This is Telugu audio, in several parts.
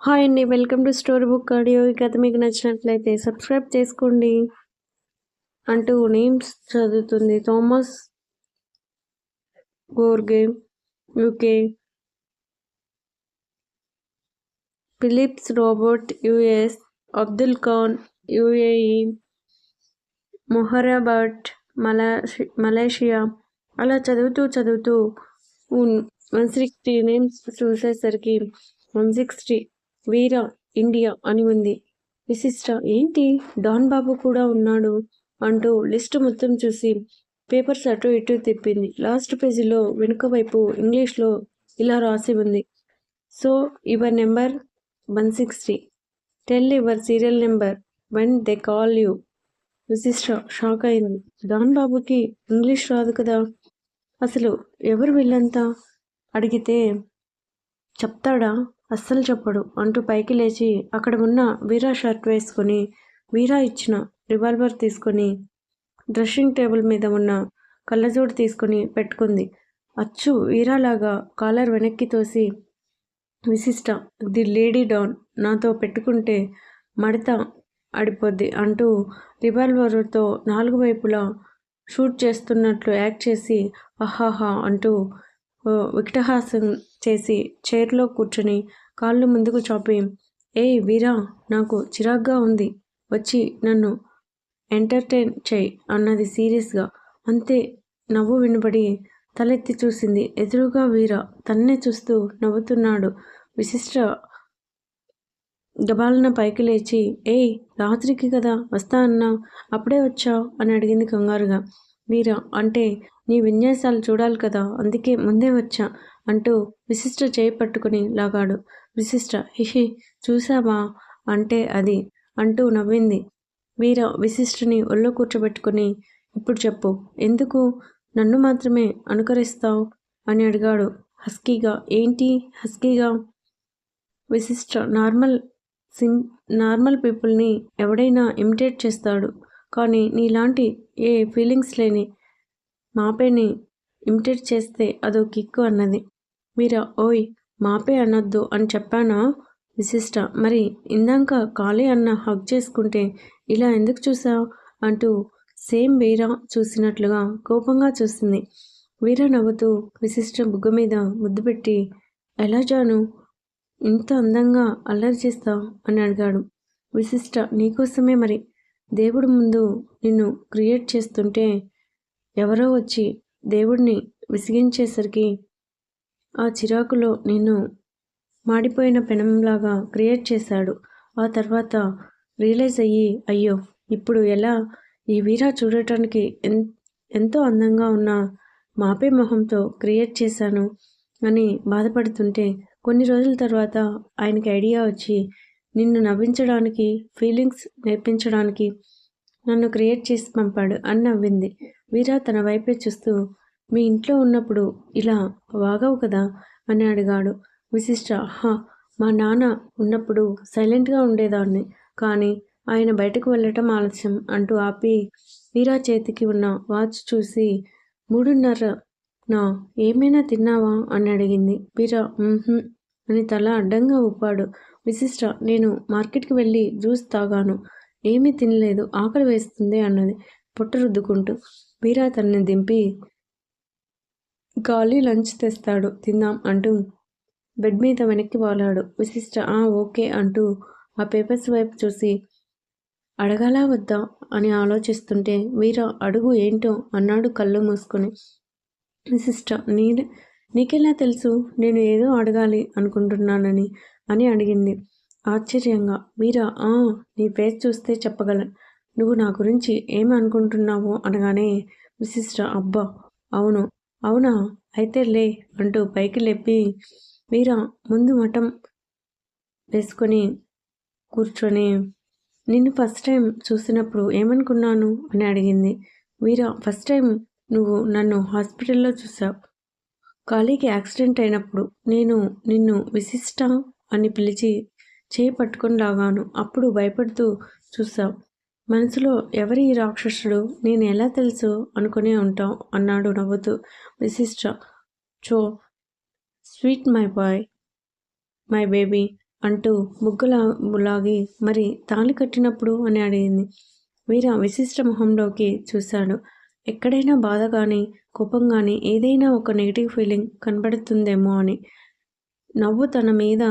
హాయ్ అండి welcome to story book audio. ఈ కథ మీకు నచ్చినట్లయితే సబ్స్క్రైబ్ చేసుకోండి అంటూ నేమ్స్ చదువుతుంది. Thomas గోర్గే UK Philips robot US Abdul Khan UAE మొహరాబాట్ మలేషి మలేషియా. అలా చదువుతూ చదువుతూ వన్ సిక్స్టీ నేమ్స్ చూసేసరికి వన్ సిక్స్టీ వీర ఇండియా అని ఉంది. విశిష్ట ఏంటి? డాన్ బాబు కూడా ఉన్నాడు? అంటూ లిస్ట్ మొత్తం చూసి పేపర్స్ అటు ఇటు తిప్పింది. లాస్ట్ పేజీలో వెనుక వైపు ఇంగ్లీష్లో ఇలా రాసి ఉంది. So your number one sixty. Tell your serial number when they call you. Vishishta shock అయింది. డాన్ బాబుకి ఇంగ్లీష్ రాదు కదా. అసలు ఎవరు వీళ్ళంతా? అడిగితే చెప్తాడా? అస్సలు చెప్పడు. అంటూ పైకి లేచి అక్కడ ఉన్న వీరా షర్ట్ వేసుకొని వీరా ఇచ్చిన రివాల్వర్ తీసుకొని డ్రెస్సింగ్ టేబుల్ మీద ఉన్న కళ్ళజోడు తీసుకొని పెట్టుకుంది. అచ్చు వీరాలాగా కాలర్ వెనక్కి తోసి విశిష్ట ది లేడీ డాన్ నాతో పెట్టుకుంటే మడత ఆడిపోద్ది అంటూ రివాల్వర్తో నాలుగు వైపులా షూట్ చేస్తున్నట్లు యాక్ట్ చేసి అహాహా అంటూ వికటహాసం చేసి చైర్లో కూర్చొని కాళ్ళు ముందుకు చాపి ఏయ్ వీరా నాకు చిరాగ్గా ఉంది. వచ్చి నన్ను ఎంటర్టైన్ చేయి అన్నది సీరియస్గా. అంతే నవ్వు వినబడి తలెత్తి చూసింది. ఎదురుగా వీర తన్నే చూస్తూ నవ్వుతున్నాడు. విశిష్ట గబాలన పైకి లేచి ఏయ్ రాత్రికి కదా వస్తా అన్నావు అప్పుడే వచ్చావు అని అడిగింది కంగారుగా. మీరా? అంటే నీ విన్యాసాలు చూడాలి కదా అందుకే ముందే వచ్చా అంటూ విశిష్ట చేయి పట్టుకుని లాగాడు. విశిష్ట హిహి చూసావా అంటే అది అంటూ నవ్వింది. వీర విశిష్టుని ఒళ్ళో కూర్చోబెట్టుకుని ఇప్పుడు చెప్పు ఎందుకు నన్ను మాత్రమే అనుకరిస్తావు? అని అడిగాడు. హస్కీగా ఏంటి హస్కీగా? విశిష్ట నార్మల్ సిం నార్మల్ పీపుల్ని ఎవడైనా ఇమిటేట్ చేస్తాడు కానీ నీలాంటి ఏ ఫీలింగ్స్ లేని మాపేని ఇమిటేట్ చేస్తే అదో కిక్కు అన్నది. మీరా ఓయ్ మాపే అనొద్దు అని చెప్పానా విశిష్ట. మరి ఇందాక కాళీ అన్న హగ్ చేసుకుంటే ఇలా ఎందుకు చూసావు? అంటూ సేమ్ వీర చూసినట్లుగా కోపంగా చూసింది. వీర నవ్వుతూ విశిష్ట బుగ్గ మీద ముద్దు పెట్టి ఎలా జాను? ఇంత అందంగా అల్లరి చేస్తావు? అని అడిగాడు. విశిష్ట నీకోసమే మరి. దేవుడు ముందు నిన్ను క్రియేట్ చేస్తుంటే ఎవరో వచ్చి దేవుడిని విసిగించేసరికి ఆ చిరాకులో నిన్ను మాడిపోయిన పెనంలాగా క్రియేట్ చేశాడు. ఆ తర్వాత రియలైజ్ అయ్యి అయ్యో ఇప్పుడు ఎలా ఈ వీరా చూడటానికి ఎన్ ఎంతో అందంగా ఉన్న మాపే మొహంతో క్రియేట్ చేశాను అని బాధపడుతుంటే కొన్ని రోజుల తర్వాత ఆయనకి ఐడియా వచ్చి నిన్ను నవ్వించడానికి ఫీలింగ్స్ నేర్పించడానికి నన్ను క్రియేట్ చేసి పంపాడు అని నవ్వింది. వీరా తన వైపే చూస్తూ మీ ఇంట్లో ఉన్నప్పుడు ఇలా వాగవు కదా? అని అడిగాడు. విశిష్ట హా మా నాన్న ఉన్నప్పుడు సైలెంట్గా ఉండేదాన్ని. కానీ ఆయన బయటకు వెళ్ళటం ఆలస్యం అంటూ ఆపి వీరా చేతికి ఉన్న వాచ్ చూసి మూడున్నర నా ఏమైనా తిన్నావా? అని అడిగింది. వీరా అని తల అడ్డంగా ఊపాడు. విశిష్ట నేను మార్కెట్కి వెళ్ళి జ్యూస్ తాగాను. ఏమీ తినలేదు ఆకలి వేస్తుంది అన్నది పొట్ట రుద్దుకుంటూ వీరా తనని దింపి గాలి లంచ్ తెస్తాడు. తిందాం అంటూ బెడ్ మీద వెనక్కి వాలాడు. విశిష్ట ఆ ఓకే అంటూ ఆ పేపర్స్ వైపు చూసి అడగాలా వద్దా అని ఆలోచిస్తుంటే మీరా అడుగు ఏంటో అన్నాడు కళ్ళు మూసుకొని. విశిష్ట నీ నీకెలా తెలుసు? నేను ఏదో అడగాలి అనుకుంటున్నానని అని అడిగింది. ఆశ్చర్యంగా మీరా? ఆ నీ ఫేస్ చూస్తే చెప్పగలను. నువ్వు నా గురించి ఏమి అనుకుంటున్నావో అనగానే విశిష్ట అబ్బా! అవును. అవునా? అయితే లే అంటూ పైకి లేపి మీరా? ముందు మఠం వేసుకొని కూర్చొని నిన్ను ఫస్ట్ టైం చూసినప్పుడు ఏమనుకున్నాను? అని అడిగింది. వీరా ఫస్ట్ టైం నువ్వు నన్ను హాస్పిటల్లో చూసావు. ఖాళీకి యాక్సిడెంట్ అయినప్పుడు నేను నిన్ను విశిష్ట? అని పిలిచి చేయి పట్టుకుని లాగాను అప్పుడు భయపడుతూ చూసాం మనసులో ఎవరి ఈ రాక్షసుడు? నేను ఎలా తెలుసు? అనుకునే ఉంటావు అన్నాడు నవ్వుతూ. Vishishta so sweet my boy my baby అంటూ ముగ్గులా ములాగి మరి తాళి కట్టినప్పుడు అని అడిగింది. వీర విశిష్ట మొహంలోకి చూశాడు ఎక్కడైనా బాధ కానీ కోపం కానీ ఏదైనా ఒక నెగిటివ్ ఫీలింగ్ కనబడుతుందేమో అని నవ్వు తన మీద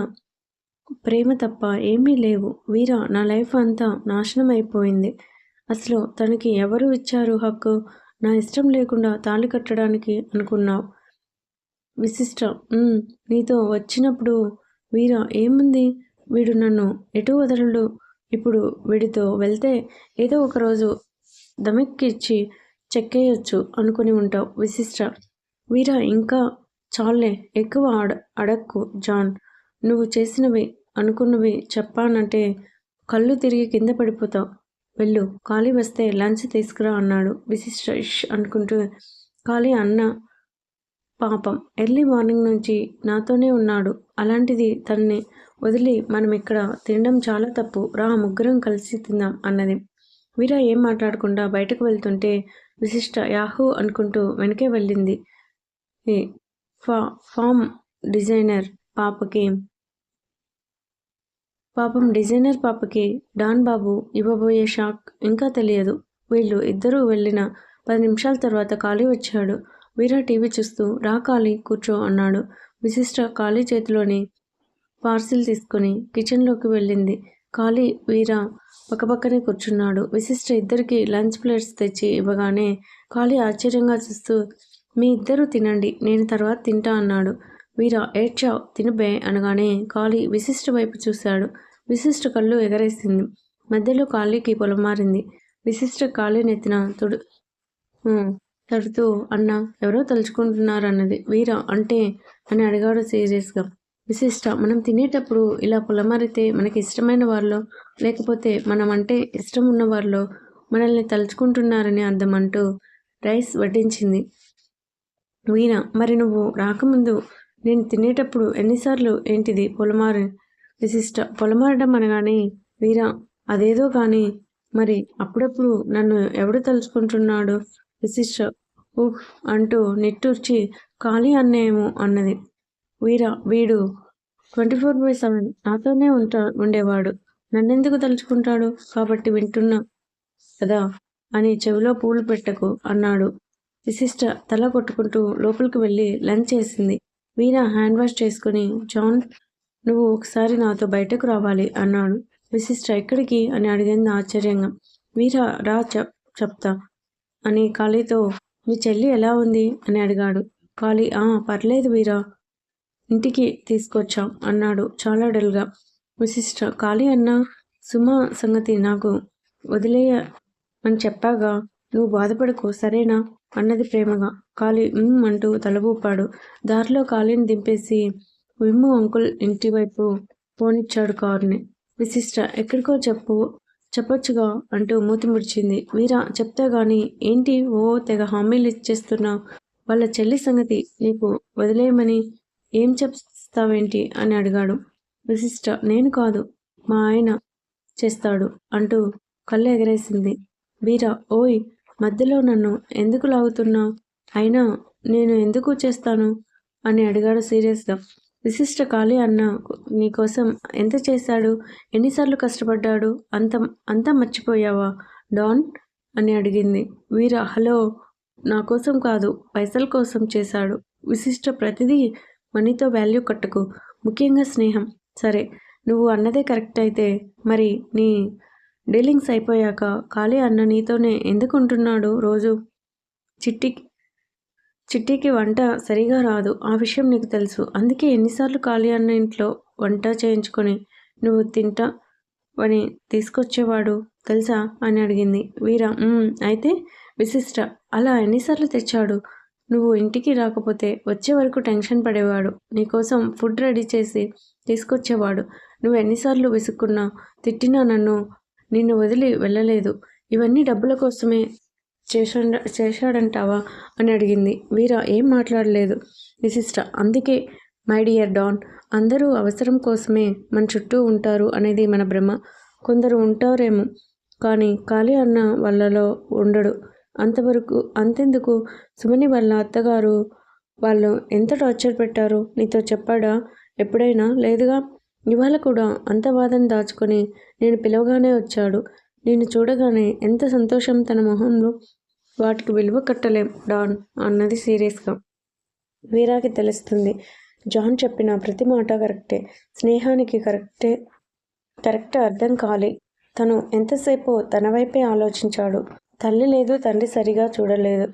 ప్రేమ తప్ప ఏమీ లేవు. వీర నా లైఫ్ అంతా నాశనం అయిపోయింది. అసలు తనకి ఎవరు ఇచ్చారు హక్కు? నా ఇష్టం లేకుండా తాళి కట్టడానికి అనుకున్నావు. విశిష్ట. నీతో వచ్చినప్పుడు వీరా ఏముంది? వీడు నన్ను ఎటు వదలడు? ఇప్పుడు వీడితో వెళ్తే ఏదో ఒకరోజు దమెక్కిచ్చి చెక్కేయొచ్చు అనుకుని ఉంటావు. విశిష్ట. వీరా ఇంకా చాలే ఎక్కువ అడ అడక్కు జాన్. నువ్వు చేసినవి అనుకున్నవి చెప్పానంటే కళ్ళు తిరిగి కింద పడిపోతావు వెళ్ళు ఖాళీ వస్తే లంచ్ తీసుకురా అన్నాడు విశిష్ట ఇష్ అనుకుంటూ. ఖాళీ అన్న పాపం ఎర్లీ మార్నింగ్ నుంచి నాతోనే ఉన్నాడు. అలాంటిది తన్ని వదిలి మనం ఇక్కడ తినడం చాలా తప్పు. రా ముగ్గురం కలిసి తిందాం అన్నది. వీరా ఏం మాట్లాడకుండా బయటకు వెళ్తుంటే విశిష్ట యాహూ అనుకుంటూ వెనకే వెళ్ళింది. ఫా ఫామ్ డిజైనర్ పాపకి పాపం డిజైనర్ పాపకి డాన్ బాబు ఇవ్వబోయే షాక్ ఇంకా తెలియదు. వీళ్ళు ఇద్దరూ వెళ్ళిన పది నిమిషాల తర్వాత ఖాళీ వచ్చాడు. వీరా టీవీ చూస్తూ రా ఖాళీ కూర్చో అన్నాడు. విశిష్ట ఖాళీ చేతిలోని పార్సిల్ తీసుకుని కిచెన్లోకి వెళ్ళింది. ఖాళీ వీరా పక్కపక్కనే కూర్చున్నాడు. విశిష్ట ఇద్దరికి లంచ్ ప్లేట్స్ తెచ్చి ఇవ్వగానే ఖాళీ ఆశ్చర్యంగా చూస్తూ మీ ఇద్దరు తినండి నేను తర్వాత తింటా అన్నాడు. వీరా ఏడ్చావ్ తినబే అనగానే ఖాళీ విశిష్ట వైపు చూశాడు. విశిష్ట కళ్ళు ఎగరేసింది. మధ్యలో ఖాళీకి పొలమారింది. విశిష్ట ఖాళీ నెత్తిన తొడు తడుతూ అన్న ఎవరో తలుచుకుంటున్నారన్నది. వీర అంటే అని అడిగాడు సీరియస్గా. విశిష్ట మనం తినేటప్పుడు ఇలా పొలమారితే మనకి ఇష్టమైన వారిలో లేకపోతే మనం అంటే ఇష్టం ఉన్న వారిలో మనల్ని తలుచుకుంటున్నారని అర్థం అంటూ రైస్ వడ్డించింది. వీణ మరి నువ్వు రాకముందు నేను తినేటప్పుడు ఎన్నిసార్లు ఏంటిది? పొలమారి విశిష్ట పొలమారడం అనగానే వీర అదేదో కానీ మరి అప్పుడప్పుడు నన్ను ఎవడు తలుచుకుంటున్నాడు? విశిష్ట ఊహ్ అంటూ నిట్టూర్చి ఖాళీ అన్నేమో అన్నది. వీర వీడు ట్వంటీ ఫోర్ బై సెవెన్ నాతోనే ఉంటా ఉండేవాడు. నన్నెందుకు తలుచుకుంటాడు? కాబట్టి వింటున్నా కదా అని చెవిలో పూలు పెట్టకు అన్నాడు. విశిష్ట తల కొట్టుకుంటూ లోపలికి వెళ్ళి లంచ్ చేసింది. వీర హ్యాండ్ వాష్ చేసుకుని జాన్ నువ్వు ఒకసారి నాతో బయటకు రావాలి అన్నాడు. విశిష్ట ఎక్కడికి? అని అడిగింది ఆశ్చర్యంగా. మీరా రా చెప్తా. అని ఖాళీతో మీ చెల్లి ఎలా ఉంది? అని అడిగాడు. ఖాళీ ఆ పర్లేదు వీరా ఇంటికి తీసుకొచ్చాం అన్నాడు చాలా డల్గా. విశిష్ట ఖాళీ అన్న సుమ సంగతి నాకు వదిలేయ అని చెప్పాగా. నువ్వు బాధపడకు సరేనా? అన్నది ప్రేమగా. కాళీ అంటూ తలబూపాడు. దారిలో కాళీని దింపేసి విమ్ము అంకుల్ ఇంటి వైపు పోనిచ్చాడు కారుని. విశిష్ట ఎక్కడికో చెప్పు చెప్పొచ్చుగా అంటూ మూతి ముడిచింది. వీరా చెప్తే గాని ఏంటి ఓ తెగ హామీలు ఇచ్చేస్తున్నావు వాళ్ళ చెల్లి సంగతి నీకు వదిలేయమని ఏం చెప్తావేంటి? అని అడిగాడు. విశిష్ట నేను కాదు మా ఆయన చేస్తాడు అంటూ కళ్ళు ఎగరేసింది. వీరా ఓయ్ మధ్యలో నన్ను ఎందుకు లాగుతున్నావు అయినా నేను ఎందుకు చేస్తాను? అని అడిగాడు సీరియస్గా. విశిష్ట ఖాళీ అన్న నీకోసం ఎంత చేశాడు? ఎన్నిసార్లు కష్టపడ్డాడు? అంత అంతా మర్చిపోయావా? డాన్ అని అడిగింది. వీర హలో నా కోసం కాదు పైసల కోసం చేశాడు. విశిష్ట ప్రతిదీ మనీతో వాల్యూ కట్టకు. ముఖ్యంగా స్నేహం. సరే నువ్వు అన్నదే కరెక్ట్ అయితే మరి నీ డీలింగ్స్ అయిపోయాక ఖాళీ అన్న నీతోనే ఎందుకు ఉంటున్నాడు రోజు? చిట్టి చిట్టికి వంట సరిగా రాదు. ఆ విషయం నీకు తెలుసు. అందుకే ఎన్నిసార్లు ఖాళీ అన్న ఇంట్లో వంట చేయించుకొని నువ్వు తింటా అని తీసుకొచ్చేవాడు తెలుసా? అని అడిగింది. వీర అయితే విశిష్ట. అలా ఎన్నిసార్లు తెచ్చాడు? నువ్వు ఇంటికి రాకపోతే వచ్చే వరకు టెన్షన్ పడేవాడు. నీకోసం ఫుడ్ రెడీ చేసి తీసుకొచ్చేవాడు. నువ్వు ఎన్నిసార్లు విసుక్కున్నా తిట్టినా నన్ను నిన్ను వదిలి వెళ్ళలేదు. ఇవన్నీ డబ్బుల కోసమే చేసా చేశాడంటావా? అని అడిగింది. వీరా ఏం మాట్లాడలేదు. విశిష్ట అందుకే మై డియర్ డాన్ అందరూ అవసరం కోసమే మన చుట్టూ ఉంటారు అనేది మన భ్రమ. కొందరు ఉంటారేమో కానీ ఖాళీ అన్న వాళ్ళలో ఉండడు. అంతవరకు అంతెందుకు? సుమని వాళ్ళ అత్తగారు వాళ్ళు ఎంత టార్చర్ పెట్టారు? నీతో చెప్పాడా? ఎప్పుడైనా? లేదుగా? ఇవాళ కూడా అంత బాధను దాచుకొని నేను పిలవగానే వచ్చాడు. నేను చూడగానే ఎంత సంతోషం తన మొహంలో. వాటికి విలువ కట్టలేం డాన్ అన్నది సీరియస్గా. వీరాకి తెలుస్తుంది. జాన్ చెప్పిన ప్రతి మాట కరెక్టే. స్నేహానికి కరెక్టే కరెక్ట్ అర్థం కాలి. తను ఎంతసేపు తన వైపే ఆలోచించాడు. తల్లి లేదు తండ్రి సరిగా చూడలేదు.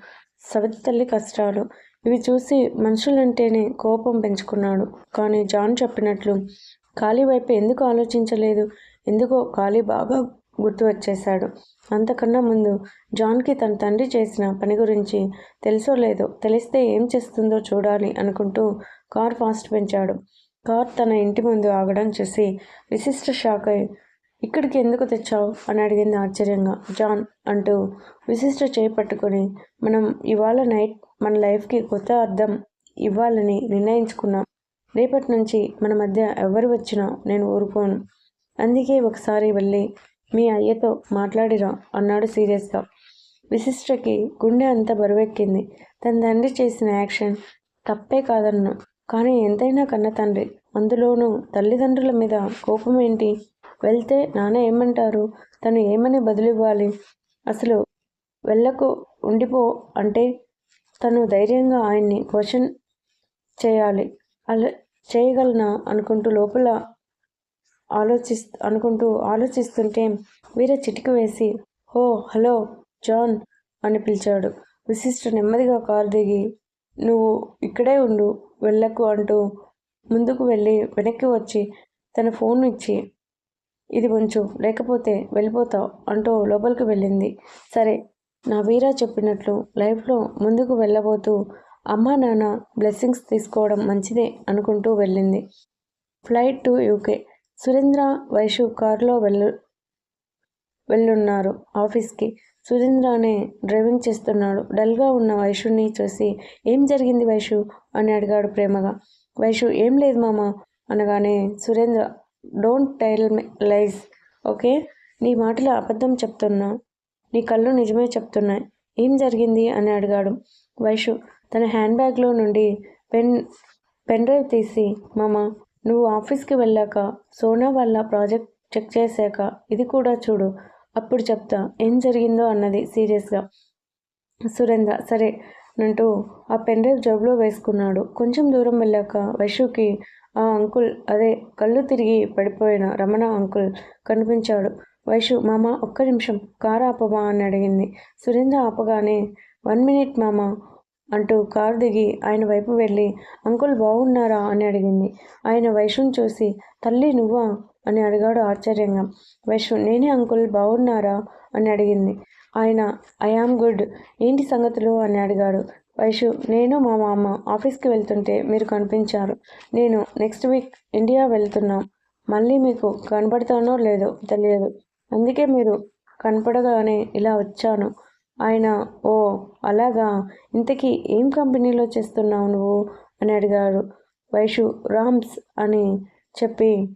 సవితి తల్లి కష్టాలు. ఇవి చూసి మనుషులంటేనే కోపం పెంచుకున్నాడు. కానీ జాన్ చెప్పినట్లు ఖాళీ వైపు ఎందుకు ఆలోచించలేదు? ఎందుకో ఖాళీ బాగా గుర్తు వచ్చేశాడు. అంతకన్నా ముందు జాన్కి తన తండ్రి చేసిన పని గురించి తెలుసో లేదో తెలిస్తే ఏం చేస్తుందో చూడాలి అనుకుంటూ కార్ ఫాస్ట్ పెంచాడు. కార్ తన ఇంటి ముందు ఆగడం చూసి విశిష్ట షాక్ అయి ఇక్కడికి ఎందుకు తెచ్చావు? అని అడిగింది ఆశ్చర్యంగా. జాన్ అంటూ విశిష్ట చేపట్టుకుని మనం ఇవాళ నైట్ మన లైఫ్కి కొత్త అర్థం ఇవ్వాలని నిర్ణయించుకున్నాం. రేపటి నుంచి మన మధ్య ఎవరు వచ్చినా నేను ఊరుకోను. అందుకే ఒకసారి వెళ్ళి మీ అయ్యతో మాట్లాడిరా అన్నాడు సీరియస్గా. విశిష్టకి గుండె అంత బరువెక్కింది. తన తండ్రి చేసిన యాక్షన్ తప్పే కాదన్ను. కానీ ఎంతైనా కన్న తండ్రి. అందులోనూ తల్లిదండ్రుల మీద కోపం ఏంటి వెళ్తే నాన్న ఏమంటారు? తను ఏమని బదులివ్వాలి? అసలు వెళ్ళకు ఉండిపో అంటే తను ధైర్యంగా ఆయన్ని క్వశ్చన్ చేయాలి. అలా చేయగలనా అనుకుంటూ లోపల ఆలోచి అనుకుంటూ ఆలోచిస్తుంటే వీర చిటిక వేసి హో హలో జాన్ అని పిలిచాడు. విశిష్ట నెమ్మదిగా కారు దిగి నువ్వు ఇక్కడే ఉండు వెళ్ళకు అంటూ ముందుకు వెళ్ళి వెనక్కి వచ్చి తన ఫోన్ ఇచ్చి ఇది ఉంచు లేకపోతే వెళ్ళిపోతావు అంటూ లోపలికి వెళ్ళింది. సరే నా వీరా చెప్పినట్లు లైఫ్లో ముందుకు వెళ్ళబోతూ అమ్మా నాన్న బ్లెస్సింగ్స్ తీసుకోవడం మంచిదే అనుకుంటూ వెళ్ళింది. Flight to UK Surendra Vaishu కారులో వెళ్ళు వెళ్ళున్నారు ఆఫీస్కి. సురేంద్రనే డ్రైవింగ్ చేస్తున్నాడు. డల్గా ఉన్న వైషుని చూసి ఏం జరిగింది వైషు? అని అడిగాడు ప్రేమగా. వైషు ఏం లేదు మామ అనగానే Surendra don't tell lies okay? నీ మాటలు అబద్ధం చెప్తున్నా నీ కళ్ళు నిజమే చెప్తున్నాయి. ఏం జరిగింది? అని అడిగాడు. వైషు తన హ్యాండ్ బ్యాగ్లో నుండి పెన్ పెన్ డ్రైవ్ తీసి మామ నువ్వు ఆఫీస్కి వెళ్ళాక సోనా వాళ్ళ ప్రాజెక్ట్ చెక్ చేశాక ఇది కూడా చూడు అప్పుడు చెప్తా ఏం జరిగిందో అన్నది సీరియస్గా. సురేంద్ర సరే అంటూ ఆ పెన్ డ్రైవ్ జబ్బులో వేసుకున్నాడు. కొంచెం దూరం వెళ్ళాక వైషుకి ఆ అంకుల్ అదే కళ్ళు తిరిగి పడిపోయిన రమణ అంకుల్ కనిపించాడు. వైషు మామ ఒక్క నిమిషం కారు ఆపమా అని అడిగింది. సురేంద్ర ఆపగానే వన్ మినిట్ మామ అంటూ కారు దిగి ఆయన వైపు వెళ్ళి అంకుల్ బాగున్నారా అని అడిగింది. ఆయన వైషుని చూసి తల్లి నువ్వా? అని అడిగాడు ఆశ్చర్యంగా. వైషు నేనే అంకుల్ బాగున్నారా అని అడిగింది. ఆయన ఐ యామ్ గుడ్. ఏంటి సంగతులు? అని అడిగాడు. వైషు నేను మా మామ ఆఫీస్కి వెళ్తుంటే మీరు కనిపించారు. నేను నెక్స్ట్ వీక్ ఇండియా వెళ్తున్నాం. మళ్ళీ మీకు కనపడతానో లేదో తెలియదు. అందుకే మీరు కనపడగానే ఇలా వచ్చాను. ఆయన ఓ అలాగా? ఇంతకీ ఏం కంపెనీలో చేస్తున్నావు నువ్వు? అని అడిగాడు. వైషు రామ్స్ అని చెప్పి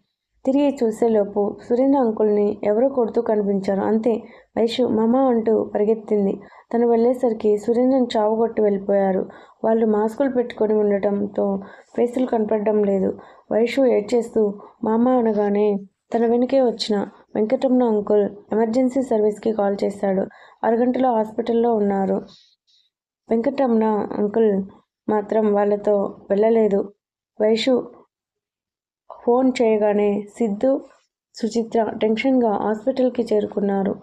తిరిగి చూసేలోపు సురేంద్ర అంకుల్ని ఎవరో కొడుతూ కనిపించారు. అంతే వైషు మమ అంటూ పరిగెత్తింది. తను వెళ్ళేసరికి సురేంద్రని చావుగొట్టి వెళ్ళిపోయారు. వాళ్ళు మాస్కులు పెట్టుకొని ఉండటంతో ఫేసులు కనపడడం లేదు. వైషు ఏడ్చేస్తూ మామ అనగానే తన వెనుకే వచ్చిన వెంకటరమణ అంకుల్ ఎమర్జెన్సీ సర్వీస్కి కాల్ చేశాడు. అరగంటలో హాస్పిటల్లో ఉన్నారు. వెంకటరమణ అంకుల్ మాత్రం వాళ్ళతో వెళ్ళలేదు. వైషు ఫోన్ చేయగానే సిద్ధు సుచిత్ర టెన్షన్గా హాస్పిటల్కి చేరుకున్నారు.